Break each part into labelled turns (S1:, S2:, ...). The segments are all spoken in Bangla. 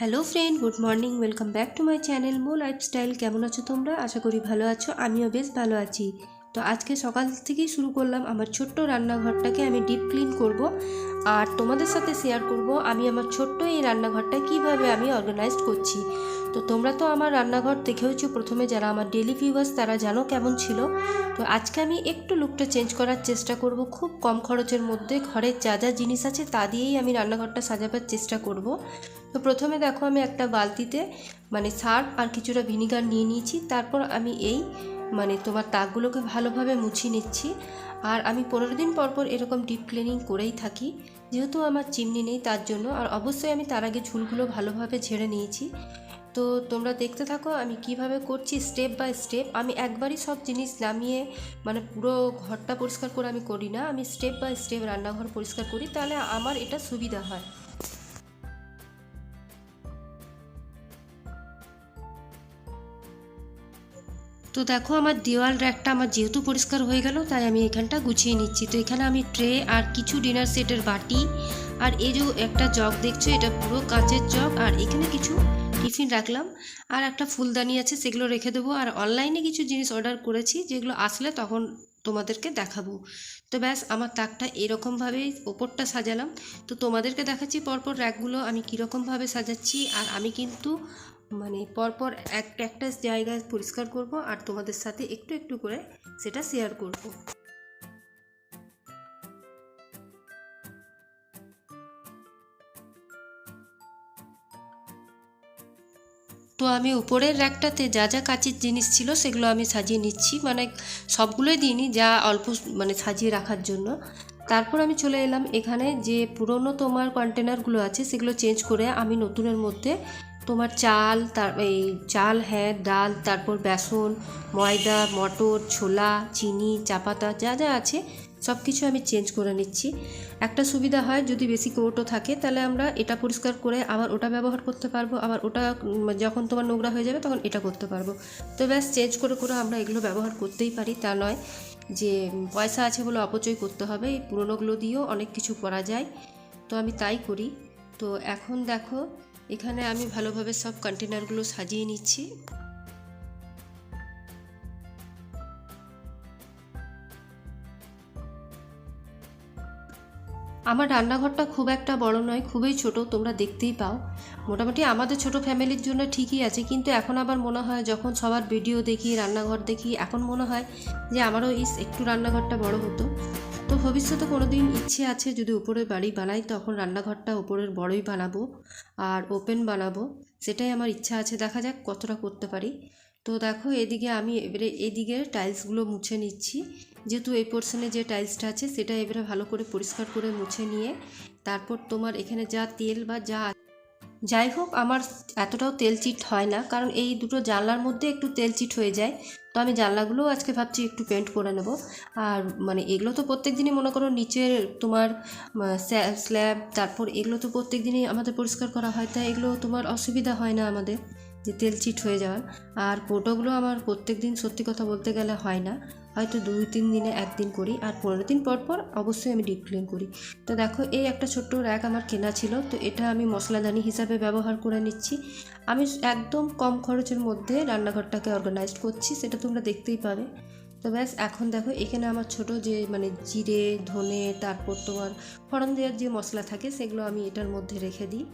S1: Hello friend good morning welcome back to my channel Mo lifestyle কেমন আছো তোমরা? আশা করি ভালো আছো, আমিও বেশ ভালো আছি। তো আজকে সকাল থেকেই শুরু করলাম আমার ছোট্ট রান্নাঘরটাকে আমি ডিপ ক্লিন করব। আর তোমাদের সাথে শেয়ার করব আমি আমার ছোট্ট এই রান্নাঘরটা কীভাবে আমি অর্গানাইজড করছি। তো তোমরা তো আমার রান্নাঘর দেখেওছো প্রথমে, যারা আমার ডেলি ভিউয়ার্স তারা জানো কেমন ছিল। তো আজকে আমি একটু লুকটা চেঞ্জ করার চেষ্টা করব, খুব কম খরচের মধ্যে, ঘরের যা যা জিনিস আছে তা দিয়েই আমি রান্নাঘরটা সাজাবার চেষ্টা করব। তো প্রথমে দেখো আমি একটা বালতিতে মানে সার্ফ আর কিছুটা ভিনিগার নিয়ে নিয়েছি, তারপর আমি এই মানে তোমার তাকগুলোকে ভালোভাবে মুছিয়ে নিচ্ছি। আর আমি পনেরো দিন পর পর এরকম ডিপ ক্লিনিং করেই থাকি, যেহেতু আমার চিমনি নেই তার জন্য। আর অবশ্যই আমি তার আগে ঝুলগুলো ভালোভাবে ঝেড়ে নিয়েছি। তো তোমরা দেখতে থাকো আমি কীভাবে করছি স্টেপ বাই স্টেপ আমি একবারই সব জিনিস নামিয়ে মানে পুরো ঘরটা পরিষ্কার করে আমি করি না। আমি স্টেপ বাই স্টেপ রান্নাঘর পরিষ্কার করি, তাহলে আমার এটা সুবিধা হয়। তো দেখো, আমার দেওয়াল র্যাকটা আমার যেহেতু পরিষ্কার হয়ে গেল, তাই আমি এখানটা গুছিয়ে নিচ্ছি। তো এখানে আমি ট্রে আর কিছু ডিনার সেটের বাটি আর এই যে একটা জগ দেখছ, এটা পুরো কাঁচের জগ আর এখানে কিছু টিফিন রাখলাম। আর একটা ফুলদানি আছে, সেগুলো রেখে দেবো। আর অনলাইনে কিছু জিনিস অর্ডার করেছি, যেগুলো আসলে তখন তোমাদেরকে দেখাবো। তো ব্যাস, আমার তাকটা এরকমভাবেই ওপরটা সাজালাম। তো তোমাদেরকে দেখাচ্ছি পরপর র্যাকগুলো আমি কীরকমভাবে সাজাচ্ছি। আর আমি কিন্তু মানে পরপর এক, একটা জায়গায় পরিষ্কার করব আর তোমাদের সাথে একটু একটু করে সেটা শেয়ার করব। তো আমি উপরের র্যাকটাতে যা যা কাচের জিনিস ছিল সেগুলো আমি সাজিয়ে নিচ্ছি মানে সবগুলোই দিইনি যা অল্প মানে সাজিয়ে রাখার জন্য। তারপর আমি চলে এলাম এখানে যে পুরনো তোমার কন্টেনারগুলো আছে সেগুলো চেঞ্জ করে আমি নতুনের মধ্যে তোমার চাল, তার এই চাল হ্যাঁ ডাল, তারপর বেসন, ময়দা, মটর, ছোলা, চিনি চা পাতা যা যা আছে সব কিছু আমি চেঞ্জ করে নিচ্ছি। একটা সুবিধা হয়, যদি বেশি কৌটো থাকে, তাহলে আমরা এটা পরিষ্কার করে আবার ওটা ব্যবহার করতে পারব, আবার ওটা যখন তোমার নোংরা হয়ে যাবে, তখন এটা করতে পারব। তো ব্যাস চেঞ্জ করে করে আমরা এগুলো ব্যবহার করতেই পারি, তা নয় যে পয়সা আছে বলে অপচয় করতে হবে, এই পুরোনোগুলো দিয়েও অনেক কিছু করা যায়। তো আমি তাই করি। তো এখন দেখো এখানে আমি ভালোভাবে সব কন্টেনারগুলো সাজিয়ে নিচ্ছি। আমার রান্নাঘরটা খুব একটা বড় নয়, খুবই ছোট, তোমরা দেখতেই পাও। মোটামুটি আমাদের ছোট ফ্যামিলির জন্য ঠিকই আছে, কিন্তু এখন আবার মনে হয় যখন সবার ভিডিও দেখি, রান্নাঘর দেখি, এখন মনে হয় যে আমারও ইস, একটু রান্নাঘরটা বড় হতো। তো ভবিষ্যতে কোনো দিন ইচ্ছে আছে যদি উপরের বাড়ি বানাই, তখন রান্নাঘরটা উপরের বড়ই বানাবো আর ওপেন বানাবো। সেটাই আমার ইচ্ছা আছে। দেখা যাক কতটা করতে পারি। তো দেখো, এদিকে আমি এবারে এদিকে টাইলসগুলো মুছে নিচ্ছি। যেহেতু এই পোর্শনে যে টাইলসটা আছে, সেটা এবারে ভালো করে পরিষ্কার করে মুছে নিয়ে, তারপর তোমার এখানে যা তেল বা যা যাই হোক, আমার এতটাও তেল চিট হয় না, কারণ এই দুটো জানলার মধ্যে একটু তেল চিট হয়ে যায়। তো আমি জানলাগুলোও আজকে ভাবছি একটু পেন্ট করে নেব। আর মানে এগুলো তো প্রত্যেক দিনই মনে করো নিচের তোমার স্ল্যাব তারপর এগুলো তো প্রত্যেক দিনই আমাদের পরিষ্কার করা হয়, তাই এগুলো তোমার অসুবিধা হয় না আমাদের। যে তেল চিট হয়ে যাওয়ার। আর পোটোগুলো আমার প্রত্যেক দিন সত্যি কথা বলতে গেলে হয় না। হয়তো দুই তিন দিনে একদিন করি আর পনেরো দিন পর পর অবশ্যই আমি ডিপ ক্লিন করি। তো দেখো, এই একটা ছোট্ট র্যাক আমার কেনা ছিল। তো এটা আমি মশলাদানি হিসাবে ব্যবহার করে নিচ্ছি। আমি একদম কম খরচের মধ্যে রান্নাঘরটাকে অর্গানাইজড করছি, সেটা তোমরা দেখতেই পাবে। তো ব্যাস, এখন দেখো, এখানে আমার ছোট যে মানে জিরে, ধনে, তারপর তোমার ফড়ন দেওয়ার যে মশলা থাকে, সেগুলো আমি এটার মধ্যে রেখে দিই।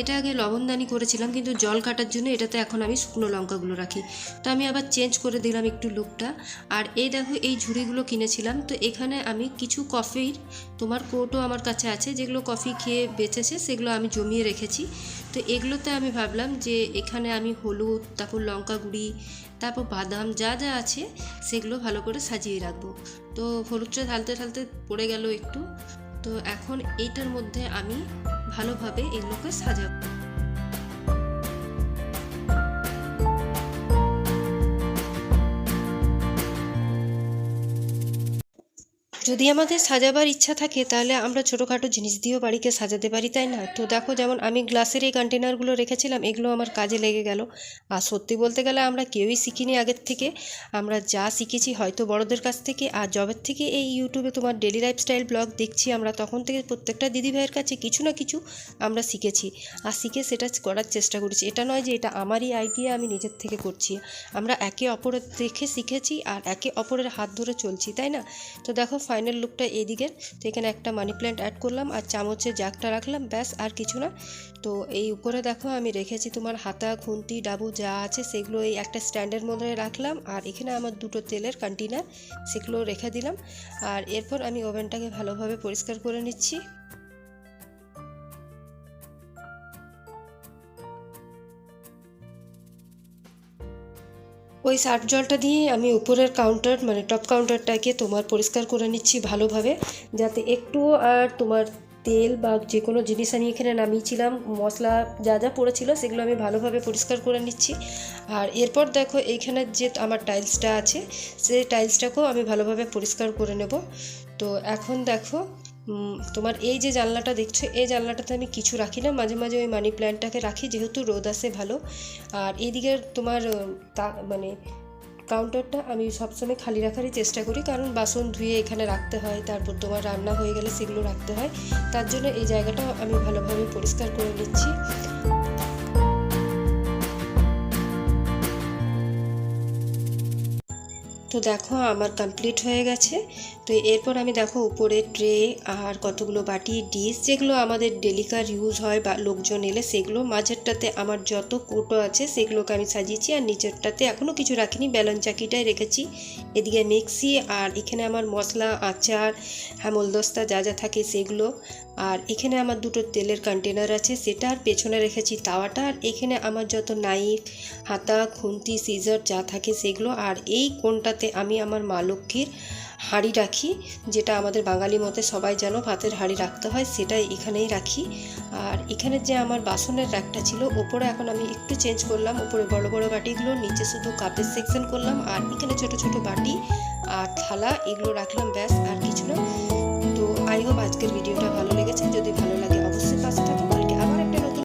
S1: এটা আগে লবণদানি করেছিলাম, কিন্তু জল কাটার জন্য এটাতে এখন আমি শুকনো লঙ্কাগুলো রাখি। তো আমি আবার চেঞ্জ করে দিলাম একটু লুকটা। আর এই দেখো, এই ঝুড়িগুলো কিনেছিলাম। তো এখানে আমি কিছু কফির তোমার কোটও আমার কাছে আছে, যেগুলো কফি খেয়ে বেঁচেছে, সেগুলো আমি জমিয়ে রেখেছি। তো এগুলোতে আমি ভাবলাম যে এখানে আমি হলুদ, তারপর লঙ্কা গুঁড়ি, তারপর বাদাম যা যা আছে, সেগুলো ভালো করে সাজিয়ে রাখব। তো হলুদটা ঢালতে ঢালতে পড়ে গেল একটু। তো এখন এইটার মধ্যে আমি ভালোভাবে এগুলোকে সাজাবো যদি আমাদের সাজাবার ইচ্ছা থাকে, তাহলে আমরা ছোটোখাটো জিনিস দিয়েও বাড়িকে সাজাতে পারি, তাই না? তো দেখো, যেমন আমি গ্লাসের এই কন্টেনারগুলো রেখেছিলাম, এগুলো আমার কাজে লেগে গেল। আর সত্যি বলতে গেলে আমরা কেউই শিখিনি আগের থেকে। আমরা যা শিখেছি হয়তো বড়দের কাছ থেকে, আর জবের থেকে এই ইউটিউবে তোমার ডেলি লাইফস্টাইল ব্লগ দেখছি আমরা, তখন থেকে প্রত্যেকটা দিদিভাইয়ের কাছে কিছু না কিছু আমরা শিখেছি। আর শিখে সেটা করার চেষ্টা করেছি। এটা নয় যে এটা আমারই আইডিয়া আমি নিজের থেকে করছি। আমরা একে অপরের দেখে শিখেছি, আর একে অপরের হাত ধরে চলছি, তাই না? তো দেখো ফাইনাল লুকটা এদিকের তো এখানে একটা মানি প্ল্যান্ট অ্যাড করলাম আর চামচের জাগটা রাখলাম, ব্যাস, আর কিছু না। তো এই উপরে দেখো আমি রেখেছি তোমার হাতা, খুন্তি, ডাবু যা আছে সেগুলো এই একটা স্ট্যান্ডের মধ্যে রাখলাম। আর এখানে আমার দুটো তেলের কন্টেনার সেগুলো রেখে দিলাম। আর এরপর আমি ওভেনটাকে ভালোভাবে পরিষ্কার করে নিচ্ছি। ওই সার্ফ জলটা দিয়ে আমি উপরের কাউন্টার মানে টপ কাউন্টারটাকে তোমার পরিষ্কার করে নিচ্ছি ভালোভাবে, যাতে একটু আর তোমার তেল বা যে কোনো জিনিস আমি এখানে নামিয়েছিলাম, মশলা যা যা পড়েছিল সেগুলো আমি ভালোভাবে পরিষ্কার করে নিচ্ছি। আর এরপর দেখো এইখানে যে আমার টাইলসটা আছে, সেই টাইলসটাকেও আমি ভালোভাবে পরিষ্কার করে নেব। তো এখন দেখো তোমার এই যে জানলাটা দেখছ, এই জানলাটাতে আমি কিছু রাখি না। মাঝে মাঝে ওই মানি প্ল্যান্টটাকে রাখি, যেহেতু রোদ আসে ভালো। আর এইদিকে তোমার তা মানে কাউন্টারটা আমি সবসময় খালি রাখারই চেষ্টা করি, কারণ বাসন ধুয়ে এখানে রাখতে হয়, তারপর তোমার রান্না হয়ে গেলে সেগুলো রাখতে হয়। তার জন্য এই জায়গাটা আমি ভালোভাবে পরিষ্কার করে নিচ্ছি। তো দেখো আমার কমপ্লিট হয়ে গেছে। তো এরপর আমি দেখো উপরে ট্রে আর কতগুলো বাটি, ডিশ যেগুলো আমাদের ডেলিকার ইউজ হয় বা লোকজন এলে সেগুলো মাঝেরটাতে আমার যত কোটো আছে সেগুলোকে আমি সাজিয়েছি আর নিচেরটাতে এখনও কিছু রাখিনি। ব্যালন চাকিটাই রেখেছি। এদিকে মিক্সি আর এখানে আমার মশলা, আচার হ্যামলদস্তা যা যা থাকে সেগুলো। আর এখানে আমার দুটো তেলের কন্টেনার আছে, সেটা আর পেছনে রেখেছি তাওয়াটা। আর এখানে আমার যত নাইফ হাতা, খুন্তি সিজার যা থাকে সেগুলো, আর এই কোনটাতে আমি আমার মা লক্ষ্মীর হাঁড়ি রাখি, যেটা আমাদের বাঙালি মতে সবাই যেন ভাতের হাঁড়ি রাখতে হয়, সেটাই এখানেই রাখি। আর এখানে যে আমার বাসনের র্যাকটা ছিল, ওপরে এখন আমি একটু চেঞ্জ করলাম, ওপরে বড় বড় বাটিগুলো, নিচে শুধু কাপের সেকশন করলাম, আর এখানে ছোট ছোট বাটি আর থালা, এগুলো রাখলাম ব্যাস, আর কিছু না। আই হোপ আজকের ভিডিওটা ভালো লেগেছে। যদি ভালো